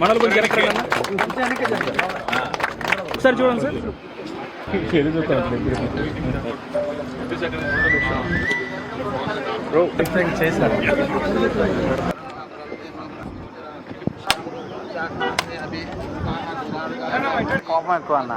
మనలో కొంచెం సార్ ఒకసారి చూడండి సార్ కోపం ఎక్కువ అన్న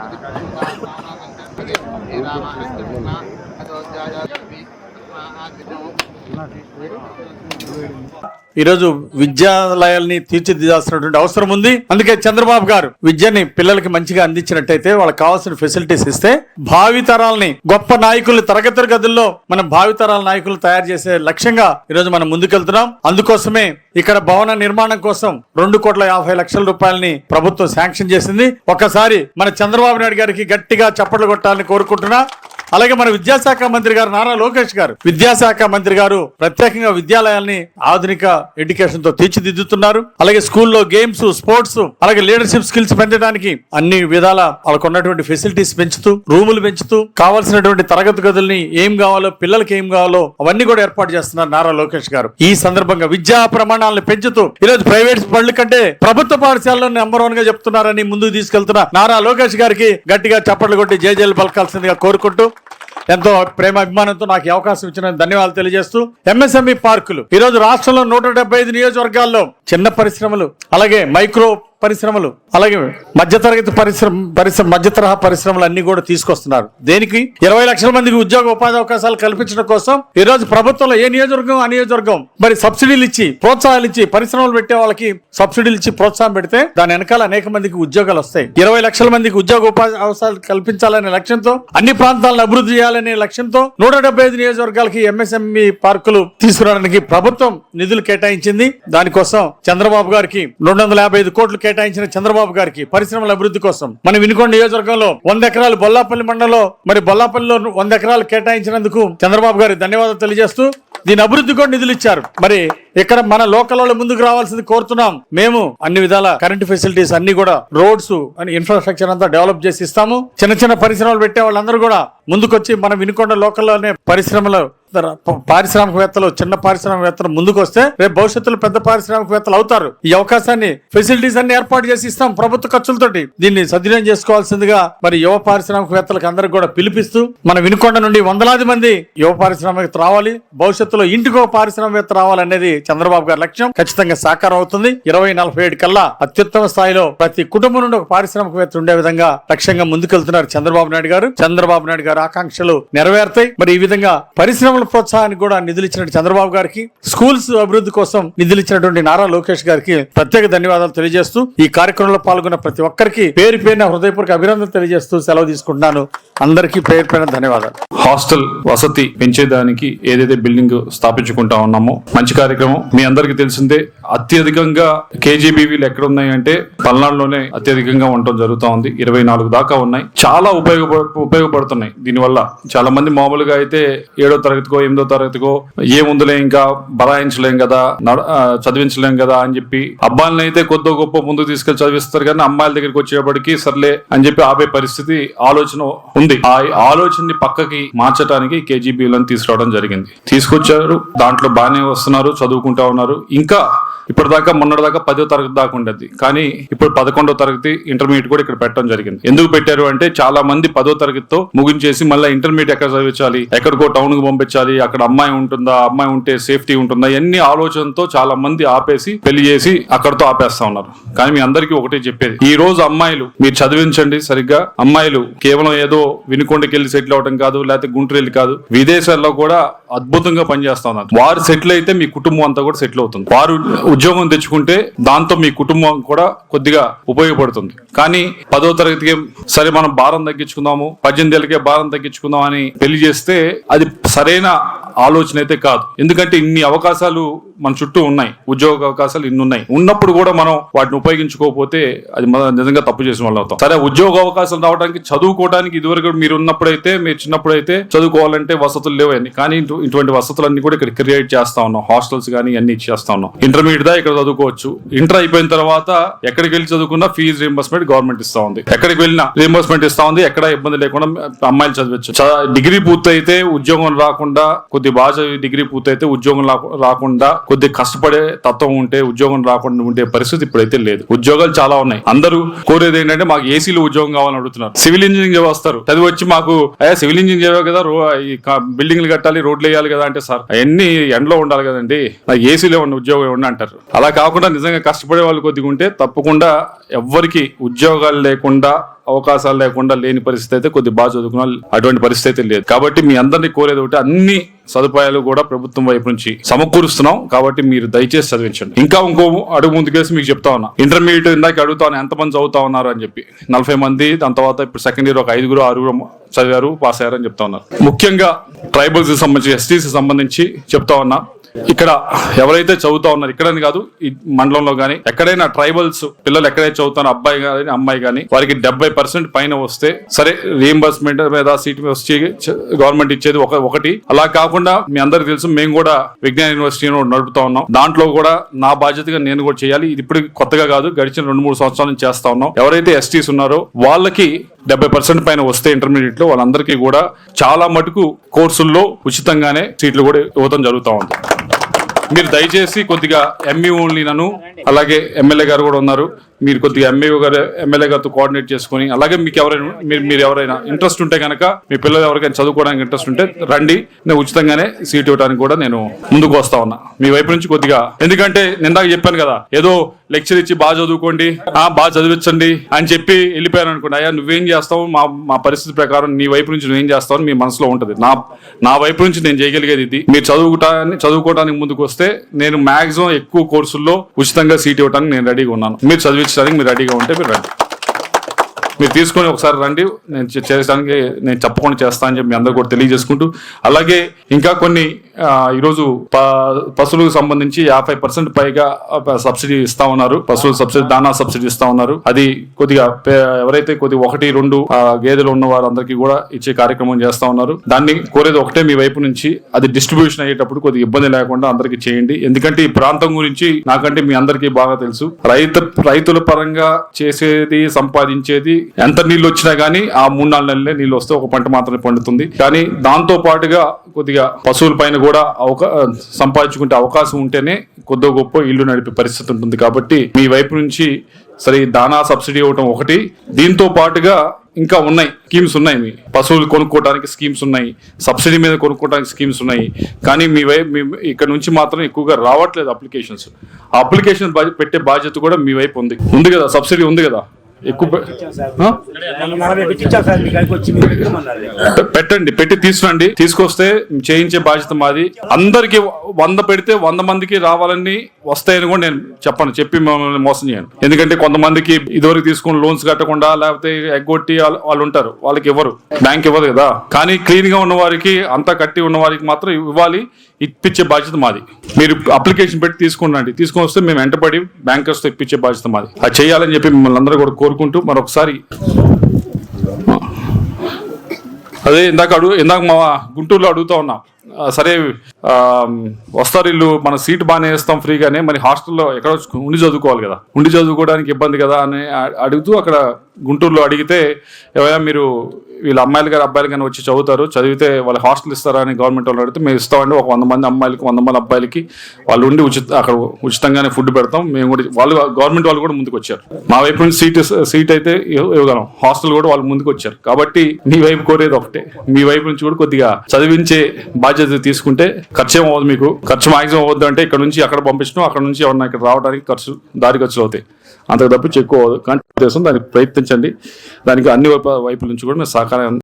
ఈరోజు విద్యాలయాల్ని తీర్చిదిద్దాల్సినటువంటి అవసరం ఉంది. అందుకే చంద్రబాబు గారు విద్యని పిల్లలకి మంచిగా అందించినట్టయితే వాళ్ళకి కావాల్సిన ఫెసిలిటీస్ ఇస్తే భావితరాలని గొప్ప నాయకులు తరగతి గదుల్లో మనం భావితరాల నాయకులు తయారు చేసే లక్ష్యంగా ఈరోజు మనం ముందుకెళ్తున్నాం. అందుకోసమే ఇక్కడ భవన నిర్మాణం కోసం రెండు కోట్ల యాభై లక్షల రూపాయలని ప్రభుత్వం శాంక్షన్ చేసింది. ఒక్కసారి మన చంద్రబాబు నాయుడు గారికి గట్టిగా చప్పట్లు కొట్టాలని కోరుకుంటున్నా. అలాగే మన విద్యాశాఖ మంత్రి గారు నారా లోకేష్ గారు విద్యాశాఖ మంత్రి గారు ప్రత్యేకంగా విద్యాలయాల్ని ఆధునిక ఎడ్యుకేషన్తో తీర్చిదిద్దుతున్నారు. అలాగే స్కూల్లో గేమ్స్ స్పోర్ట్స్ అలాగే లీడర్షిప్ స్కిల్స్ పెంచడానికి అన్ని విధాల వాళ్ళకు ఉన్నటువంటి ఫెసిలిటీస్ పెంచుతూ రూములు పెంచుతూ కావాల్సినటువంటి తరగతి గదుల్ని ఏం కావాలో పిల్లలకి ఏం కావాలో అవన్నీ కూడా ఏర్పాటు చేస్తున్నారు నారా లోకేష్ గారు. ఈ సందర్భంగా విద్యా ప్రమాణాలను పెంచుతూ ఈరోజు ప్రైవేట్ బడుల కంటే ప్రభుత్వ పాఠశాలలో నెంబర్ వన్గా చెప్తున్నారని ముందుకు తీసుకెళ్తున్న నారా లోకేష్ గారికి గట్టిగా చప్పట్లు కొట్టి జేజేలు పలకాల్సిందిగా కోరుకుంటూ ఎంతో ప్రేమ అభిమానంతో నాకు అవకాశం ఇచ్చిన ధన్యవాదాలు తెలియజేస్తూ ఎంఎస్ఎంఈ పార్కులు. ఈరోజు రాష్ట్రంలో నూట డెబ్బై ఐదు నియోజకవర్గాల్లో చిన్న పరిశ్రమలు అలాగే మైక్రో పరిశ్రమలు అలాగే మధ్యతరగతి పరిశ్రమ పరిశ్రమ మధ్య తరహా పరిశ్రమలు అన్ని కూడా తీసుకొస్తున్నారు. దేనికి? ఇరవై లక్షల మందికి ఉద్యోగ ఉపాధి అవకాశాలు కల్పించడం కోసం ఈ రోజు ప్రభుత్వంలో ఏ నియోజకవర్గం ఆ నియోజకవర్గం? మరి సబ్సిడీలు ఇచ్చి ప్రోత్సాహాలు ఇచ్చి పరిశ్రమలు పెట్టే వాళ్ళకి సబ్సిడీలు ఇచ్చి ప్రోత్సాహం పెడితే దాని వెనకాల అనేక మందికి ఉద్యోగాలు వస్తాయి. ఇరవై లక్షల మందికి ఉద్యోగ ఉపాధి అవకాశాలు కల్పించాలనే లక్ష్యంతో అన్ని ప్రాంతాలను అభివృద్ధి చేయాలనే లక్ష్యంతో నూట డెబ్బై ఐదు నియోజకవర్గాలకి ఎంఎస్ఎంఈ పార్కులు తీసుకురావడానికి ప్రభుత్వం నిధులు కేటాయించింది. దానికోసం చంద్రబాబు గారికి రెండు వందల యాభై ఐదు కోట్లు కేటాయించిన చంద్రబాబు గారికి పరిశ్రమల అభివృద్ధి కోసం. మన వినుకొండ నియోజకవర్గంలో వంద ఎకరాలు బొల్లాపల్లి మండలంలో మరి బొల్లాపల్లిలో వంద ఎకరాలు కేటాయించినందుకు చంద్రబాబు గారికి ధన్యవాదాలు తెలియజేస్తూ దీని అభివృద్ధి కూడా నిధులు ఇచ్చారు. మరి ఇక్కడ మన లోకల్ వాళ్ళు ముందుకు రావాల్సింది కోరుతున్నాం. మేము అన్ని విధాల కరెంట్ ఫెసిలిటీస్ అన్ని కూడా రోడ్స్ అని ఇన్ఫ్రాస్ట్రక్చర్ అంతా డెవలప్ చేసి ఇస్తాము. చిన్న చిన్న పరిశ్రమలు పెట్టే వాళ్ళందరూ కూడా ముందుకొచ్చి మన వినుకొండ లోకల్లోనే పరిశ్రమలు పారిశ్రామికవేత్తలు చిన్న పారిశ్రామికవేత్తలు ముందుకు వస్తే రేపు భవిష్యత్తులో పెద్ద పారిశ్రామికవేత్తలు అవుతారు. ఈ అవకాశాన్ని ఫెసిలిటీస్ అన్ని ఏర్పాటు చేసి ఇస్తాం ప్రభుత్వ ఖర్చులతోటి. దీన్ని సద్వినియోగం చేసుకోవాల్సిందిగా మరి యువ పారిశ్రామికవేత్తలకు అందరికి కూడా పిలిపిస్తూ మన వినుకొండ నుండి వందలాది మంది యువ పారిశ్రామికవేత్త రావాలి. భవిష్యత్తులో ఇంటికో పారిశ్రామికవేత్త రావాలనేది చంద్రబాబు గారి లక్ష్యం ఖచ్చితంగా సాకారం అవుతుంది. ఇరవై నలభై ఏడు కల్లా అత్యుత్తమ స్థాయిలో ప్రతి కుటుంబం నుండి ఒక పారిశ్రామికవేత్త ఉండే విధంగా లక్ష్యంగా ముందుకెళ్తున్నారు చంద్రబాబు నాయుడు గారు. చంద్రబాబు నాయుడు గారు ఆకాంక్షలు నెరవేరుతాయి. మరి ఈ విధంగా పరిశ్రమల ప్రోత్సాహానికి కూడా నిధులు ఇచ్చినట్టు చంద్రబాబు గారికి స్కూల్స్ అభివృద్ధి కోసం నిధులు ఇచ్చినటువంటి నారా లోకేష్ గారికి ప్రత్యేక ధన్యవాదాలు తెలియజేస్తూ ఈ కార్యక్రమంలో పాల్గొన్న ప్రతి ఒక్కరికి పేరు పేరున హృదయపూర్వక అభినందనలు తెలియజేస్తూ సెలవు తీసుకుంటున్నాను. అందరికీ పేరు పేరున ధన్యవాదాలు. హాస్టల్ వసతి పెంచేదానికి ఏదైతే బిల్డింగ్ స్థాపించుకుంటా ఉన్నామో మంచి కార్యక్రమం మీ అందరికీ తెలిసిందే. అత్యధికంగా కేజీబీవీలు ఎక్కడ ఉన్నాయంటే పల్నాడులోనే అత్యధికంగా ఉండటం జరుగుతూ ఉంది. ఇరవై నాలుగు దాకా ఉన్నాయి. చాలా ఉపయోగ ఉపయోగపడుతున్నాయి. దీనివల్ల చాలా మంది మామూలుగా అయితే ఏడో తరగతికో ఎనిమిదో తరగతికో ఏముందులే ఇంకా బలాయించలేం కదా నడ- ఆ, చదివించలేం కదా అని చెప్పి అబ్బాయిలను అయితే కొద్ది గొప్ప ముందుకు తీసుకెళ్ళి చదివిస్తారు కానీ అమ్మాయిల దగ్గరికి వచ్చేప్పటికి సర్లే అని చెప్పి ఆపే పరిస్థితి ఆలోచన ఉంది. ఆ ఆలోచనని పక్కకి మార్చడానికి కేజీబీలను తీసుకురావడం జరిగింది. తీసుకొచ్చారు. దాంట్లో బాగానే వస్తున్నారు. చదువు చదువుకుంటా ఉన్నారు. ఇంకా ఇప్పటిదాకా మొన్నటిదాకా పదో తరగతి దాకా ఉండేది. కానీ ఇప్పుడు పదకొండో తరగతి ఇంటర్మీడియట్ కూడా ఇక్కడ పెట్టడం జరిగింది. ఎందుకు పెట్టారు అంటే చాలా మంది పదో తరగతితో ముగించేసి మళ్ళీ ఇంటర్మీడియట్ ఎక్కడ చదివించాలి? ఎక్కడికో టౌన్కు పంపించాలి? అక్కడ అమ్మాయి ఉంటుందా? అమ్మాయి ఉంటే సేఫ్టీ ఉంటుందా? ఎన్ని ఆలోచనతో చాలా మంది ఆపేసి పెళ్ళి చేసి అక్కడతో ఆపేస్తా ఉన్నారు. కానీ మీ అందరికీ ఒకటే చెప్పేది. ఈ రోజు అమ్మాయిలు మీరు చదివించండి సరిగ్గా. అమ్మాయిలు కేవలం ఏదో వినుకొండకి వెళ్ళి సెటిల్ అవడం కాదు లేకపోతే గుంటూరు వెళ్ళి కాదు. విదేశాల్లో కూడా అద్భుతంగా పనిచేస్తా ఉన్నారు. వారు సెటిల్ అయితే మీ కుటుంబం అంతా కూడా సెటిల్ అవుతుంది. వారు ఉద్యోగం తెచ్చుకుంటే దాంతో మీ కుటుంబం కూడా కొద్దిగా ఉపయోగపడుతుంది. కానీ పదో తరగతికి సరే మనం భారం తగ్గించుకుందాము పద్దెనిమిది ఏళ్ళకే భారం తగ్గించుకుందాం అని పెళ్ళి చేస్తే అది సరైన ఆలోచన అయితే కాదు. ఎందుకంటే ఇన్ని అవకాశాలు మన చుట్టూ ఉన్నాయి. ఉద్యోగ అవకాశాలు ఇన్ని ఉన్నాయి. ఉన్నప్పుడు కూడా మనం వాటిని ఉపయోగించుకోకపోతే అది మనం నిజంగా తప్పు చేసిన వాళ్ళు అవుతాం. సరే ఉద్యోగ అవకాశాలు రావడానికి చదువుకోవడానికి ఇదివరకు మీరు ఉన్నప్పుడైతే మీరు చిన్నప్పుడైతే చదువుకోవాలంటే వసతులు లేవని కానీ ఇటు- ఇటువంటి వసతులన్నీ కూడా ఇక్కడ క్రియేట్ చేస్తా ఉన్నాం. హాస్టల్స్ కానీ అన్ని ఇచ్చేస్తా ఉన్నాం. ఇంటర్మీడియట్ దా ఇక్కడ చదువుకోవచ్చు. ఇంటర్ అయిపోయిన తర్వాత ఎక్కడికి వెళ్ళి చదువుకున్నా ఫీజు రీంబర్స్మెంట్ గవర్నమెంట్ ఇస్తా ఉంది. ఎక్కడికి వెళ్ళినా రీంబర్స్మెంట్ ఇస్తా ఉంది. ఎక్కడ ఇబ్బంది లేకుండా అమ్మాయిలు చదవచ్చు. డిగ్రీ పూర్తయితే ఉద్యోగం రాకుండా కొద్ది బాగా డిగ్రీ పూర్తయితే ఉద్యోగం రాకుండా కొద్ది కష్టపడే తత్వం ఉంటే ఉద్యోగం రాకుండా ఉండే పరిస్థితి ఇప్పుడైతే లేదు. ఉద్యోగాలు చాలా ఉన్నాయి. అందరూ కోరేది ఏంటంటే మాకు ఏసీలో ఉద్యోగం కావాలని అడుగుతున్నారు. సివిల్ ఇంజనీరింగ్ వస్తారు. చదివి వచ్చి మాకు అయ్యా సివిల్ ఇంజనీరింగ్ చదివా కదా బిల్డింగ్లు కట్టాలి రోడ్లు వేయాలి కదా అంటే సార్ అవన్నీ ఎండలో ఉండాలి కదండి నాకు ఏసీలో ఉన్న ఉద్యోగం ఇవ్వండి అంటారు. అలా కాకుండా నిజంగా కష్టపడే వాళ్ళు కొద్దిగా ఉంటే తప్పకుండా ఎవ్వరికి ఉద్యోగాలు లేకుండా అవకాశాలు లేకుండా లేని పరిస్థితి అయితే కొద్ది బాగా చదువుకున్న అటువంటి పరిస్థితి అయితే లేదు. కాబట్టి మీ అందరినీ కోరేది ఒకటి అన్ని సదుపాయాలు కూడా ప్రభుత్వం వైపు నుంచి సమకూరుస్తున్నాం. కాబట్టి మీరు దయచేసి చదివించండి. ఇంకా ఇంకో అడుగు ముందుకేసి మీకు చెప్తా ఉన్నా. ఇంటర్మీడియట్ ఇందాక అడుగుతాను ఎంతమంది చదువుతా ఉన్నారు అని చెప్పి. నలభై మంది దాని తర్వాత ఇప్పుడు సెకండ్ ఇయర్ ఒక ఐదుగురు ఆరుగురు చదివారు పాస్ అయ్యారు అని చెప్తా ఉన్నారు. ముఖ్యంగా ట్రైబల్స్ సంబంధించి ఎస్టీస్ సంబంధించి చెప్తా ఉన్నా. ఇక్కడ ఎవరైతే చదువుతా ఉన్నారు ఇక్కడని కాదు ఈ మండలంలో కానీ ఎక్కడైనా ట్రైబల్స్ పిల్లలు ఎక్కడైతే చదువుతారో అబ్బాయి కానీ అమ్మాయి కానీ వారికి డెబ్బై పర్సెంట్ పైన వస్తే సరే రీఎంబర్స్మెంట్ మీద సీట్ మీద వచ్చి గవర్నమెంట్ ఇచ్చేది ఒక ఒకటి. అలా కాకుండా మీ అందరికి తెలుసు మేము కూడా విజ్ఞాన యూనివర్సిటీ నడుపుతా ఉన్నాం. దాంట్లో కూడా నా బాధ్యతగా నేను కూడా చేయాలి. ఇది ఇప్పుడు కొత్తగా కాదు గడిచిన రెండు మూడు సంవత్సరాల నుంచి చేస్తా ఉన్నాం. ఎవరైతే ఎస్టీస్ ఉన్నారో వాళ్ళకి డెబ్బై పర్సెంట్ పైన వస్తే ఇంటర్మీడియట్లో వాళ్ళందరికీ కూడా చాలా మటుకు కోర్సుల్లో ఉచితంగానే సీట్లు కూడా ఇవ్వడం జరుగుతూ ఉంది. మీరు దయచేసి కొద్దిగా ఎంఈ ఓన్లీ నన్ను అలాగే ఎమ్మెల్యే గారు కూడా ఉన్నారు. మీరు కొద్దిగా ఎంఏ గారు ఎమ్మెల్యే గారితో కోఆర్డినేట్ చేసుకుని అలాగే మీకు ఎవరైనా మీరు మీరు ఎవరైనా ఇంట్రెస్ట్ ఉంటే కనుక మీ పిల్లలు ఎవరికైనా చదువుకోవడానికి ఇంట్రెస్ట్ ఉంటే రండి. నేను ఉచితంగానే సీట్ ఇవ్వడానికి కూడా నేను ముందుకు వస్తా ఉన్నా. మీ వైపు నుంచి కొద్దిగా ఎందుకంటే నిందాక చెప్పాను కదా ఏదో లెక్చర్ ఇచ్చి బాగా చదువుకోండి ఆ బాగా చదివించండి అని చెప్పి వెళ్ళిపోయాను అనుకోండి అయ్యా నువ్వేం చేస్తావు? మా మా పరిస్థితి ప్రకారం నీ వైపు నుంచి నువ్వేం చేస్తావు? అని మీ మనసులో ఉంటుంది. నా నా వైపు నుంచి నేను చేయగలిగేది ఇది. మీరు చదువుకోవటానికి చదువుకోవడానికి ముందుకు వస్తే నేను మాక్సిమం ఎక్కువ కోర్సుల్లో ఉచితంగా సీట్ ఇవ్వడానికి నేను రెడీగా ఉన్నాను. మీరు చదివించ మీరు రెడీగా ఉంటే మీరు రండి మీరు తీసుకొని ఒకసారి రండి. నేను చేయడానికి నేను తప్పకుండా చేస్తాను అని చెప్పి మీ అందరూ కూడా తెలియజేసుకుంటూ అలాగే ఇంకా కొన్ని ఈరోజు ప- పశువులకు సంబంధించి యాభై పర్సెంట్ పైగా సబ్సిడీ ఇస్తా ఉన్నారు. పశువుల సబ్సిడీ దానా సబ్సిడీ ఇస్తా ఉన్నారు. అది కొద్దిగా ఎవరైతే కొద్ది ఒకటి రెండు ఆ, గేదెలు ఉన్న వారందరికీ కూడా ఇచ్చే కార్యక్రమం చేస్తా ఉన్నారు. దాన్ని కోరేది ఒకటే మీ వైపు నుంచి అది డిస్ట్రిబ్యూషన్ అయ్యేటప్పుడు కొద్దిగా ఇబ్బంది లేకుండా అందరికీ చేయండి. ఎందుకంటే ఈ ప్రాంతం గురించి నాకంటే మీ అందరికీ బాగా తెలుసు. రైతు రైతుల పరంగా చేసేది సంపాదించేది ఎంత నీళ్ళు వచ్చినా గానీ ఆ మూడు నాలుగు నెలలే నీళ్ళు వస్తే ఒక పంట మాత్రమే పండుతుంది. కానీ దాంతో పాటుగా కొద్దిగా పశువుల పైన కూడా అవకా సంపాదించుకుంటే అవకాశం ఉంటేనే కొద్ది గొప్ప ఇల్లు నడిపే పరిస్థితి ఉంటుంది కాబట్టి మీ వైపు నుంచి సరే దానా సబ్సిడీ ఇవ్వటం ఒకటి. దీంతో పాటుగా ఇంకా ఉన్నాయి స్కీమ్స్ ఉన్నాయి మీ. పశువులు కొనుక్కోవడానికి స్కీమ్స్ ఉన్నాయి సబ్సిడీ మీద కొనుక్కోవడానికి స్కీమ్స్ ఉన్నాయి. కానీ మీ వైపు మీ ఇక్కడ నుంచి మాత్రం ఎక్కువగా రావట్లేదు అప్లికేషన్స్. ఆ అప్లికేషన్ పెట్టే బాధ్యత కూడా మీ వైపు ఉంది. ఉంది కదా సబ్సిడీ ఉంది కదా? ఎక్కువ పెట్టండి పెట్టి తీసుకురండి. తీసుకొస్తే చేయించే బాధ్యత మాది. అందరికి వంద పెడితే వంద మందికి రావాలని వస్తాయని కూడా నేను చెప్పను చెప్పి మిమ్మల్ని మోసం చేయను. ఎందుకంటే కొంతమందికి ఇదివరకు తీసుకుని లోన్స్ కట్టకుండా లేకపోతే ఎగ్గొట్టి వాళ్ళు వాళ్ళు ఉంటారు వాళ్ళకి ఇవ్వరు. బ్యాంక్ ఇవ్వదు కదా. కానీ క్లీన్గా ఉన్న వారికి అంతా కట్టి ఉన్న వారికి మాత్రం ఇవ్వాలి ఇప్పించే బాధ్యత మాది. మీరు అప్లికేషన్ పెట్టి తీసుకున్నాండి తీసుకొని వస్తే మేము వెంటబడి బ్యాంకర్స్తో ఇప్పించే బాధ్యత మాది. అది చేయాలని చెప్పి మిమ్మల్ని అందరూ కూడా కోరుకుంటూ మరొకసారి అదే ఇందాక అడుగు ఇందాక మా గుంటూరులో అడుగుతా ఉన్నా. సరే వస్తారు ఇల్లు మన సీట్ బాగానే వేస్తాం ఫ్రీగానే మరి హాస్టల్లో ఎక్కడ ఉండి చదువుకోవాలి కదా? ఉండి చదువుకోవడానికి ఇబ్బంది కదా అని అడుగుతూ అక్కడ గుంటూరులో అడిగితే ఏవయ్యా మీరు వీళ్ళ అమ్మాయిలు గారు అబ్బాయిలు కానీ వచ్చి చదువుతారు. చదివితే వాళ్ళు హాస్టల్ ఇస్తారా అని గవర్నమెంట్ వాళ్ళు అడిగితే మేము ఇస్తామండి ఒక వంద మంది అమ్మాయిలకి వంద మంది అబ్బాయిలకి వాళ్ళు ఉండి ఉచిత అక్కడ ఉచితంగానే ఫుడ్ పెడతాం. మేము కూడా వాళ్ళు గవర్నమెంట్ వాళ్ళు కూడా ముందుకు వచ్చారు. మా వైపు నుంచి సీట్ సీట్ అయితే ఇవ్వగలం. హాస్టల్ కూడా వాళ్ళు ముందుకు వచ్చారు. కాబట్టి మీ వైపు కోరేది ఒకటే. మీ వైపు నుంచి కూడా కొద్దిగా చదివించే బాధ్యత తీసుకుంటే ఖర్చు ఏం అవ్వదు మీకు. ఖర్చు మాక్సిమం అవుద్దు అంటే ఇక్కడ నుంచి అక్కడ పంపించడం అక్కడ నుంచి ఎవరన్నా ఇక్కడ రావడానికి ఖర్చు దారి ఖర్చులు అవుతాయి. అంతకు తప్పించి ఎక్కువ అవ్వదు కానీ ఉద్దేశం దానికి ప్రయత్నించండి. దానికి అన్ని వైపు వైపుల నుంచి కూడా మేము సహకారం